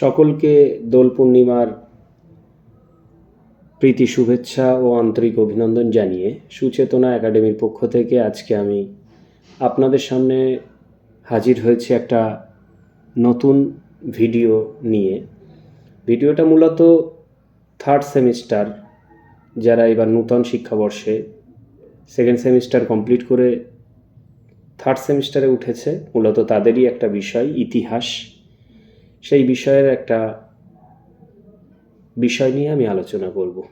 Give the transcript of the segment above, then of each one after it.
সকলকে দোল পূর্ণিমার প্রীতি, শুভেচ্ছা ও আন্তরিক অভিনন্দন জানিয়ে সুচেতনা একাডেমির পক্ষ থেকে আজকে আমি আপনাদের সামনে হাজির হয়েছি একটা নতুন ভিডিও নিয়ে। ভিডিওটা মূলত থার্ড সেমিস্টার যারা এবার নূতন শিক্ষাবর্ষে সেকেন্ড সেমিস্টার কমপ্লিট করে থার্ড সেমিস্টারে উঠেছে, মূলত তাদেরই একটা বিষয়, ইতিহাস। সেই বিষয়ের একটা বিষয় নিয়ে আমি আলোচনা করব।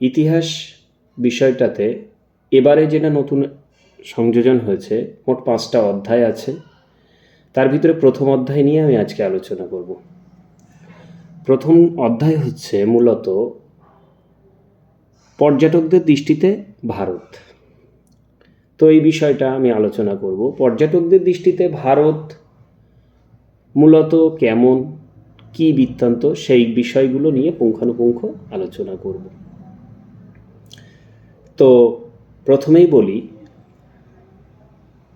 ইতিহাস বিষয়টাতে এবারে যেটা নতুন সংযোজন হয়েছে, মোট পাঁচটা অধ্যায় আছে। তার ভিতরে প্রথম অধ্যায় নিয়ে আমি আজকে আলোচনা করব। প্রথম অধ্যায় হচ্ছে মূলত পর্যটকদের দৃষ্টিতে ভারত। তো এই বিষয়টা আমি আলোচনা করব। পর্যটকদের দৃষ্টিতে ভারত মূলত কেমন, কি বৃত্তান্ত, সেই বিষয়গুলো নিয়ে পুঙ্খানুপুঙ্খ আলোচনা করব। তো প্রথমেই বলি,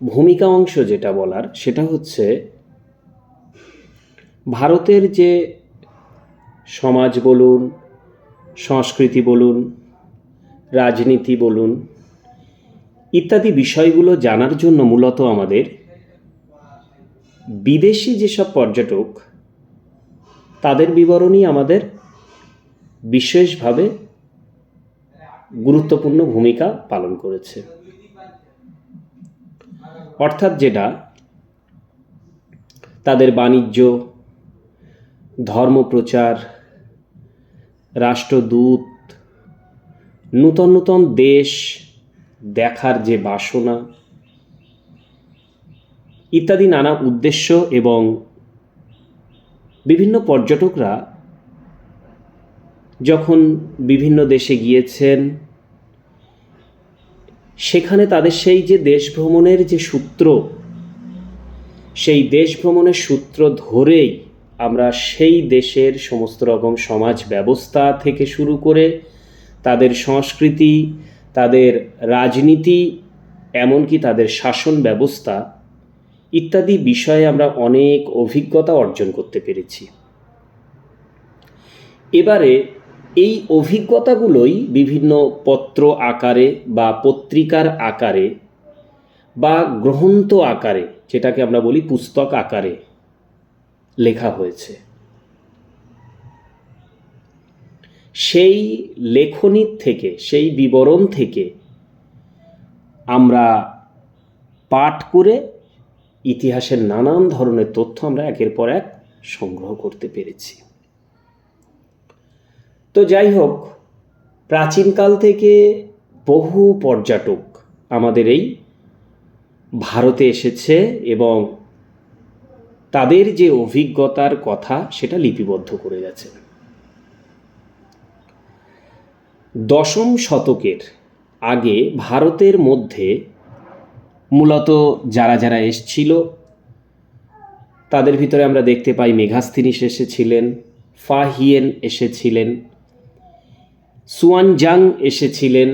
ভূমিকা অংশ যেটা বলার, সেটা হচ্ছে ভারতের যে সমাজ বলুন, সংস্কৃতি বলুন, রাজনীতি বলুন, ইত্যাদি বিষয়গুলো জানার জন্য মূলত আমাদের বিদেশি যেসব পর্যটক, তাদের বিবরণী আমাদের বিশেষভাবে গুরুত্বপূর্ণ ভূমিকা পালন করেছে। অর্থাৎ যেটা, তাদের বাণিজ্য, ধর্মপ্রচার, রাষ্ট্রদূত, নূতন নূতন দেশ দেখার যে বাসনা ইত্যাদি নানা উদ্দেশ্য এবং বিভিন্ন পর্যটকরা যখন বিভিন্ন দেশে গিয়েছেন, সেখানে তাদের সেই যে দেশ ভ্রমণের যে সূত্র, সেই দেশ ভ্রমণের সূত্র ধরেই আমরা সেই দেশের সমস্ত রকম সমাজ ব্যবস্থা থেকে শুরু করে তাদের সংস্কৃতি, তাদের রাজনীতি, এমনকি তাদের শাসন ব্যবস্থা ইত্যাদি বিষয়ে আমরা অনেক অভিজ্ঞতা অর্জন করতে পেরেছি। এবারে এই অভিজ্ঞতাগুলোই বিভিন্ন পত্র আকারে বা পত্রিকার আকারে বা গ্রন্থ আকারে, যেটাকে আমরা বলি পুস্তক আকারে, লেখা হয়েছে। সেই লেখনীর থেকে, সেই বিবরণ থেকে আমরা পাঠ করে ইতিহাসের নানান ধরনের তথ্য আমরা একের পর এক সংগ্রহ করতে পেরেছি। তো যাই হোক, প্রাচীনকাল থেকে বহু পর্যটক আমাদের এই ভারতে এসেছে এবং তাদের যে অভিজ্ঞতার কথা সেটা লিপিবদ্ধ করে গেছে। দশম শতকের আগে ভারতের মধ্যে মূলত যারা যারা এসছিল, তাদের ভিতরে আমরা দেখতে পাই মেঘাস্তিনিস এসেছিলেন, ফাহিয়েন এসেছিলেন, সুয়ানজাং এসেছিলেন,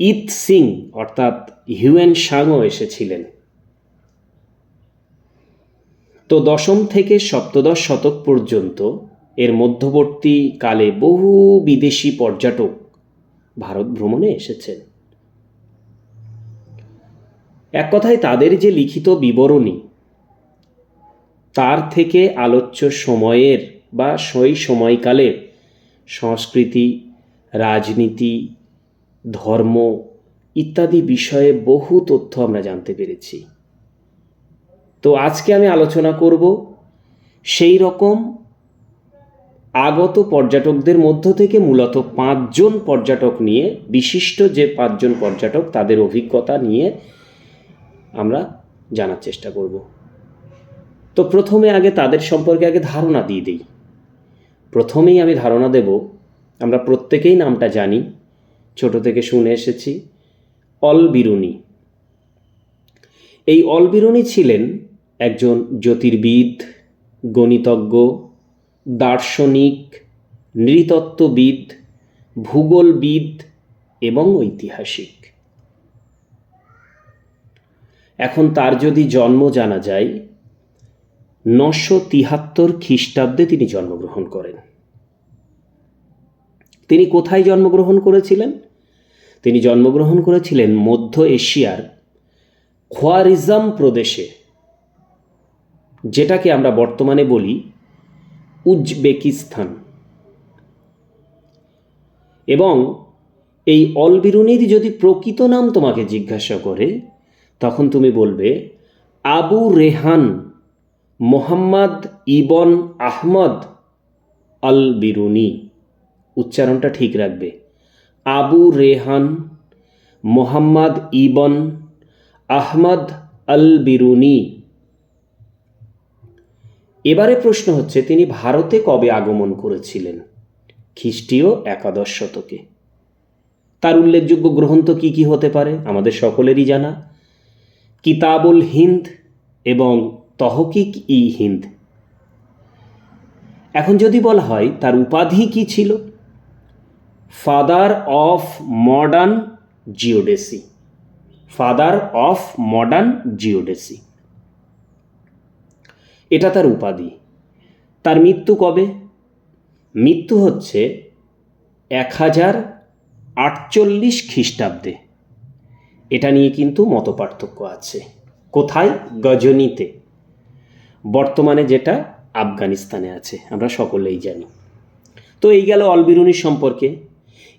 ইত সিং অর্থাৎ হিউয়েন সাংও এসেছিলেন। তো দশম থেকে সপ্তদশ শতক পর্যন্ত এর মধ্যবর্তী কালে বহু বিদেশি পর্যটক ভারত ভ্রমণে এসেছেন। এক কথায় তাদের যে লিখিত বিবরণী, তার থেকে আলোচ্য সময়ের বা সেই সময়কালের সংস্কৃতি, রাজনীতি, ধর্ম ইত্যাদি বিষয়ে বহু তথ্য আমরা জানতে পেরেছি। তো আজকে আমি আলোচনা করব সেই রকম আগত পর্যটকদের মধ্য থেকে মূলত পাঁচজন পর্যটক নিয়ে, বিশিষ্ট যে পাঁচজন পর্যটক তাদের অভিজ্ঞতা নিয়ে আমরা জানার চেষ্টা করব। তো প্রথমে আগে তাদের সম্পর্কে আগে ধারণা দিয়ে দিই। প্রথমেই আমি ধারণা দেব, আমরা প্রত্যেকেই নামটা জানি। ছোট থেকে শুনে এসেছি অলবিরুনি এই অলবিরুনি ছিলেন একজন জ্যোতির্বিদ, গণিতজ্ঞ, দার্শনিক, নৃতত্ত্ববিদ, ভূগোলবিদ এবং ঐতিহাসিক। এখন তার যদি জন্ম জানা যায়, নশো তিহাত্তর খ্রিস্টাব্দে তিনি জন্মগ্রহণ করেন। তিনি কোথায় জন্মগ্রহণ করেছিলেন? তিনি জন্মগ্রহণ করেছিলেন মধ্য এশিয়ার খোয়ারিজম প্রদেশে, যেটাকে আমরা বর্তমানে বলি উজবেকিস্তান। এবং এই অলবিরুনির যদি প্রকৃত নাম তোমাকে জিজ্ঞাসা করে তখন তুমি বলবে, আবু রেহান মোহাম্মদ ইবন আহমদ আল বিরুনি উচ্চারণটা ঠিক রাখবে। আবু রেহান মোহাম্মদ ইবন আহমদ আল বিরুনি এবারে প্রশ্ন হচ্ছে, তিনি ভারতে কবে আগমন করেছিলেন? খ্রিস্টীয় একাদশ শতকে। তার উল্লেখযোগ্য গ্রন্থ কি কি হতে পারে? আমাদের সকলেরই জানা। কিতাবুল হিন্দ এবং তহকিক ই হিন্দ। এখন যদি বলা হয়, তার উপাধি কি ছিল? Father of modern geodesy father of modern geodesy এটা তার উপাধি। তার মৃত্যু কবে? মৃত্যু হচ্ছে এক হাজার আটচল্লিশ খ্রিস্টাব্দে। এটা নিয়ে কিন্তু মতপার্থক্য আছে। কোথায়? গজনীতে। বর্তমানে যেটা আফগানিস্তানে আছে, আমরা সকলেই জানি। তো এই গেল অলবিরুনির সম্পর্কে।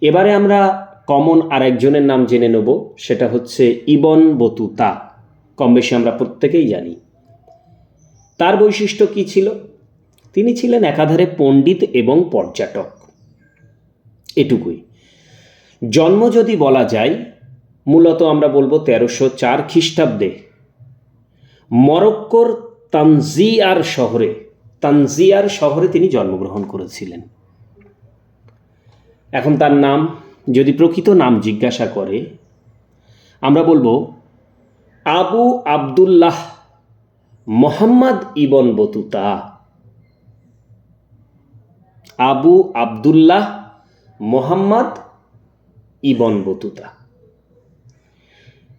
এবারে আমরা কমন আর একজনের নাম জেনে নেব, সেটা হচ্ছে ইবন বতুতা। কম বেশি আমরা প্রত্যেকেই জানি। তার বৈশিষ্ট্য কি ছিল? তিনি ছিলেন একাধারে পণ্ডিত এবং পর্যটক। এটুকুই। জন্ম যদি বলা যায় মূলত আমরা বলব তেরোশো চার খ্রিস্টাব্দে। মরক্কোর তানজিয়ার শহরে তানজিয়ার শহরে তিনি জন্মগ্রহণ করেছিলেন। এখন তার নাম, যদি প্রকৃত নাম জিজ্ঞাসা করে, আমরা বলব Abu Abdullah Muhammad Ibn Battuta. Abu Abdullah Muhammad Ibn Battuta.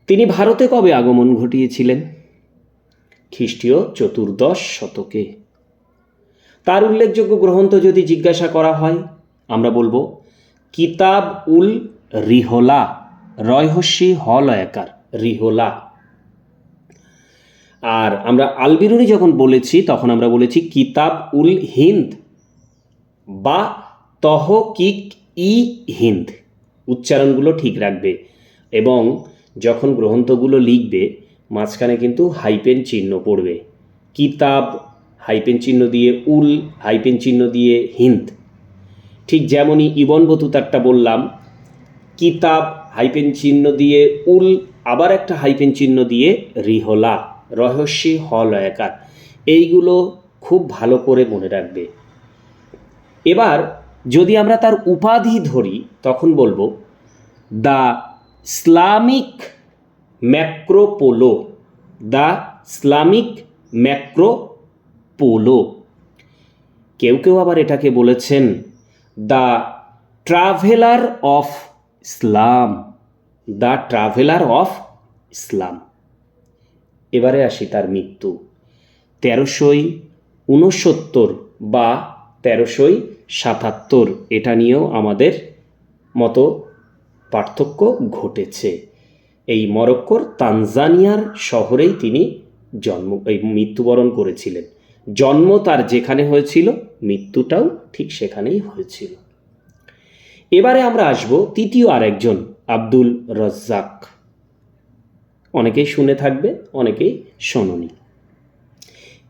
তিনি ভারতে কবে আগমন ঘটিয়েছিলেন? খ্রিস্টীয় চতুর্দশ শতকে। তার উল্লেখযোগ্য গ্রন্থ যদি জিজ্ঞাসা করা হয়, আমরা বলব, কিতাব উল রিহোলা হল একার রিহোলা। আর আমরা আলবিরুনি যখন বলেছি, তখন আমরা বলেছি কিতাব উল হিন্দ বা তহকিক ই হিন্দ। উচ্চারণগুলো ঠিক রাখবে এবং যখন গ্রন্থগুলো লিখবে, মাঝখানে কিন্তু হাইপেন চিহ্ন পড়বে। কিতাব, হাইপেন চিহ্ন দিয়ে উল, হাইপেন চিহ্ন দিয়ে হিন্দ। ঠিক যেমনই ইবন বতুতারটা বললাম, কিতাব, হাইপেন চিহ্ন দিয়ে উল, আবার একটা হাইপেন চিহ্ন দিয়ে রিহলা, রহস্যি হল একার। এইগুলো খুব ভালো করে মনে রাখবে। এবার যদি আমরা তার উপাধি ধরি, তখন বলব the Islamic Marco Polo, the Islamic Marco Polo. কেউ কেউ আবার এটাকে বলেছেন the traveller of Islam, the traveller of Islam. এবারে আসি তার মৃত্যু। তেরোশোই ঊনসত্তর বা তেরোশোই সাতাত্তর, এটা নিয়েও আমাদের মতো পার্থক্য ঘটেছে। এই মরক্কোর তানজানিয়ার শহরেই তিনি জন্ম, এই মৃত্যুবরণ করেছিলেন। জন্ম তার যেখানে হয়েছিল, মৃত্যুটাও ঠিক সেখানেই হয়েছিল। এবারে আমরা আসব তৃতীয় আরেকজন, আব্দুল রজ্জাক। অনেকেই শুনে থাকবে, অনেকেই শোনি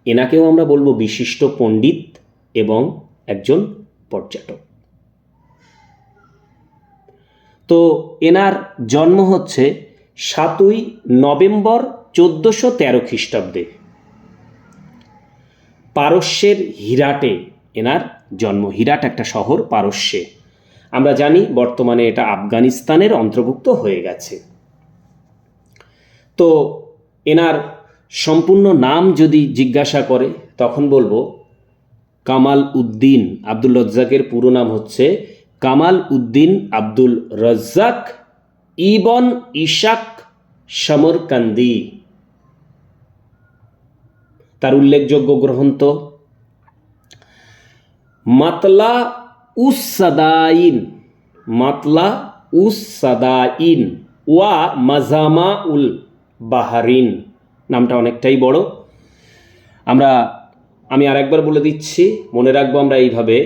এনাকেও আমরা বলব বিশিষ্ট পণ্ডিত এবং একজন পর্যটক। তো এনার জন্ম হচ্ছে সাতই নভেম্বর চোদ্দোশো তেরো খ্রিস্টাব্দে। পারস্যের হিরাটে এনার জন্ম। হিরাট একটা শহর পারস্যে। আমরা জানি বর্তমানে এটা আফগানিস্তানের অন্তর্ভুক্ত হয়ে গেছে। তো এনার সম্পূর্ণ নাম যদি জিজ্ঞাসা করে, তখন বলব কামাল উদ্দিন আব্দুল রজ্জাকের পুরো নাম হচ্ছে কামাল উদ্দিন আব্দুল রজ্জাক, ইবন ইশাক সমরকান্দি। তার উল্লেখযোগ্য গ্রন্থ, মাতলা উসাদাইন মাতলা উসাদাইন ওয়া মাজামা উল বাহারিন। নামটা অনেকটাই বড়। আমরা, আমি আরেকবার বলে দিচ্ছি, মনে রাখব আমরা এইভাবে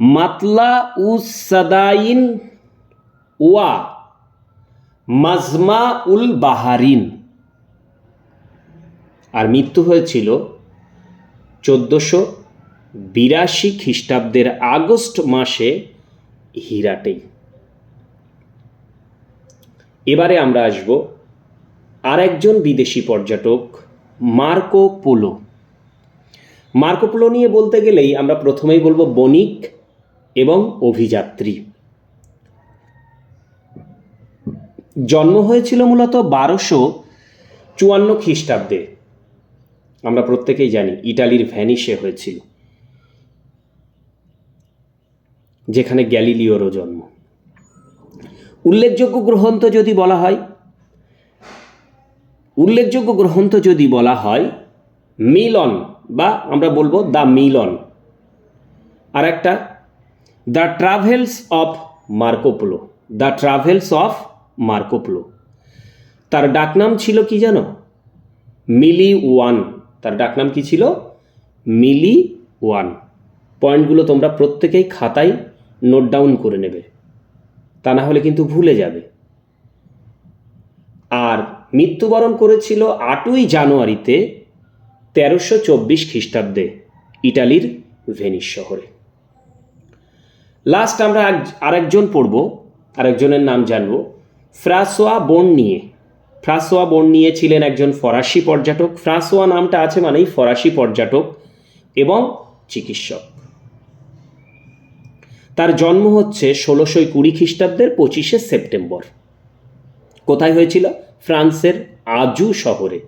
মাতলা উসাদাইন ওয়া মাজমা উল বাহারিন। আর মৃত্যু হয়েছিল চোদ্দোশো বিরাশি খ্রিস্টাব্দের আগস্ট মাসে হিরাটেই। এবারে আমরা আসব আর একজন বিদেশি পর্যটক, মার্কো পোলো। মার্কো পোলো নিয়ে বলতে গেলেই আমরা প্রথমেই বলব বণিক এবং অভিযাত্রী। জন্ম হয়েছিল মূলত বারোশো চুয়ান্ন খ্রিস্টাব্দে। আমরা প্রত্যেকেই জানি ইটালির ভ্যানিসে হয়েছিল। যেখানে গ্যালিলিওরও জন্ম। উল্লেখযোগ্য গ্রন্থ যদি বলা হয়, উল্লেখযোগ্য গ্রন্থ যদি বলা হয়, মিলন বা আমরা বলব দ্য মিলন। আর একটা the travels of Marco Polo the travels of Marco Polo তার ডাকনাম ছিল কি জানো? মিলি ওয়ান। তার ডাকনাম কি ছিল? মিলি ওয়ান। পয়েন্টগুলো তোমরা প্রত্যেকেই খাতায় নোট ডাউন করে নেবে। তা না হলে কিন্তু ভুলে যাবে। আর মৃত্যুবরণ করেছিল আটই জানুয়ারিতে তেরোশো চব্বিশ খ্রিস্টাব্দে, ইটালির ভেনিস শহরে। লাস্ট আমরা আরেকজন পড়ব, আরেকজনের নাম জানব। ফ্রাসোয়া বোন নিয়ে ফ্রাসোয়া বোন নিয়ে ছিলেন একজন ফরাসি পর্যটক। ফ্রাসোয়া নামটা আছে মানেই ফরাসি পর্যটক এবং চিকিৎসক। তার জন্ম হচ্ছে ষোলোশো কুড়ি খ্রিস্টাব্দের পঁচিশে সেপ্টেম্বর। কোথায় হয়েছিল? ফ্রান্সের আজু শহরে।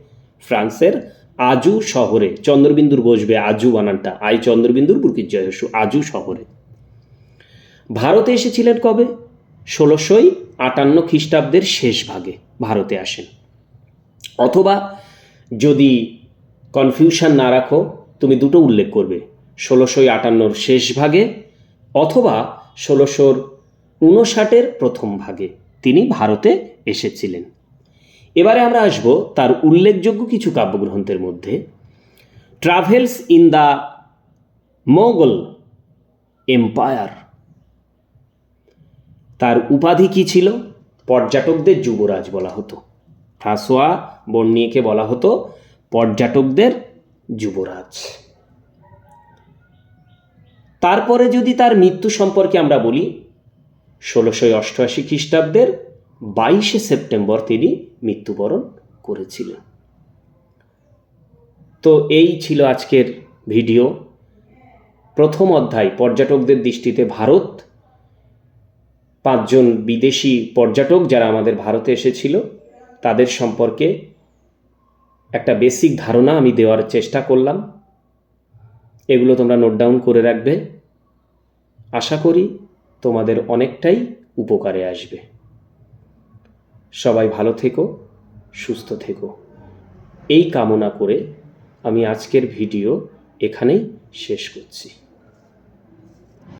ফ্রান্সের আজু শহরে। চন্দ্রবিন্দুর বসবে আজু বানানটা। আই চন্দ্রবিন্দুর বুকির জয়সু আজু শহরে। ভারতে এসেছিলেন কবে? ষোলোশোই আটান্ন খ্রিস্টাব্দের শেষ ভাগে ভারতে আসেন। অথবা যদি কনফিউশন না রাখো, তুমি দুটো উল্লেখ করবে। ষোলোশোই আটান্নর শেষ ভাগে অথবা ষোলোশোর উনষাটের প্রথম ভাগে তিনি ভারতে এসেছিলেন। এবারে আমরা আসব তার উল্লেখযোগ্য কিছু কাব্যগ্রন্থের মধ্যে। Travels in the Mughal empire তার উপাধি কি ছিল? পর্যটকদের যুবরাজ বলা হতো। ফ্রাসোয়া বর্ণিয়েকে বলা হতো পর্যটকদের যুবরাজ। তারপরে যদি তার মৃত্যু সম্পর্কে আমরা বলি ষোলোশো অষ্টআশি খ্রিস্টাব্দের বাইশে সেপ্টেম্বর তিনি মৃত্যুবরণ করেছিলেন। তো এই ছিল আজকের ভিডিও। প্রথম অধ্যায়, পর্যটকদের দৃষ্টিতে ভারত পাঁচজন বিদেশি পর্যটক যারা আমাদের ভারতে এসেছিল, তাদের সম্পর্কে একটা বেসিক ধারণা আমি দেওয়ার চেষ্টা করলাম। এগুলো তোমরা নোট ডাউন করে রাখবে। আশা করি তোমাদের অনেকটাই উপকারে আসবে। সবাই ভালো থেকো, সুস্থ থেকো। এই কামনা করে আমি আজকের ভিডিও এখানেই শেষ করছি।